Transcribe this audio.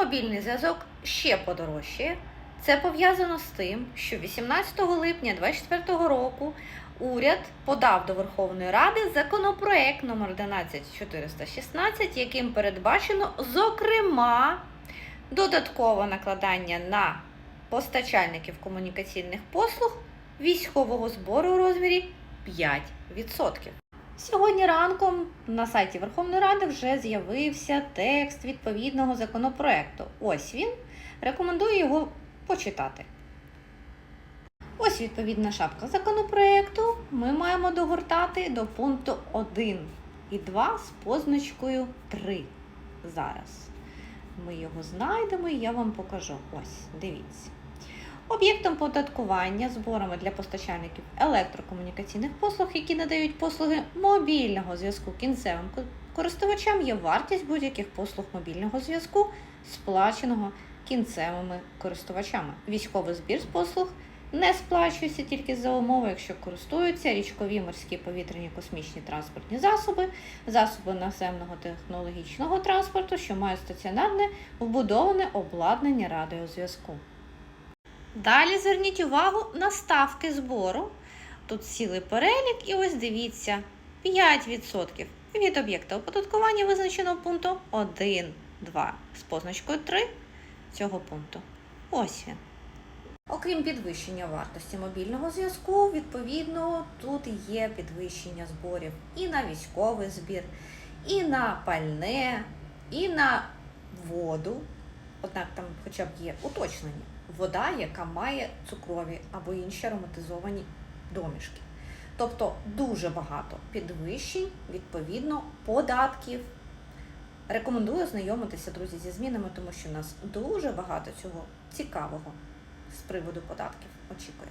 мобільний зв'язок ще подорожчає. Це пов'язано з тим, що 18 липня 2024 року уряд подав до Верховної Ради законопроект номер 11416, яким передбачено, зокрема, додаткове накладання на постачальників комунікаційних послуг військового збору у розмірі 5%. Сьогодні ранком на сайті Верховної Ради вже з'явився текст відповідного законопроекту. Ось він. Рекомендую його почитати. Ось відповідна шапка законопроекту. Ми маємо догортати до пункту 1 і 2 з позначкою 3. Зараз ми його знайдемо і я вам покажу. Ось, дивіться. Об'єктом податкування зборами для постачальників електрокомунікаційних послуг, які надають послуги мобільного зв'язку кінцевим користувачам, є вартість будь-яких послуг мобільного зв'язку, сплаченого кінцевими користувачами. Військовий збір з послуг не сплачується тільки за умови, якщо користуються річкові, морські, повітряні, космічні транспортні засоби, засоби наземного технологічного транспорту, що мають стаціонарне вбудоване обладнання радіозв'язку. Далі зверніть увагу на ставки збору. Тут цілий перелік, і ось дивіться: 5% від об'єкта оподаткування визначено пункту 1, 2 з позначкою 3 цього пункту. Ось він. Окрім підвищення вартості мобільного зв'язку, відповідно, тут є підвищення зборів і на військовий збір, і на пальне, і на воду. Однак там хоча б є уточнення. Вода, яка має цукрові або інші ароматизовані домішки. Тобто дуже багато підвищень, відповідно, податків. Рекомендую ознайомитися, друзі, зі змінами, тому що у нас дуже багато цього цікавого з приводу податків очікує.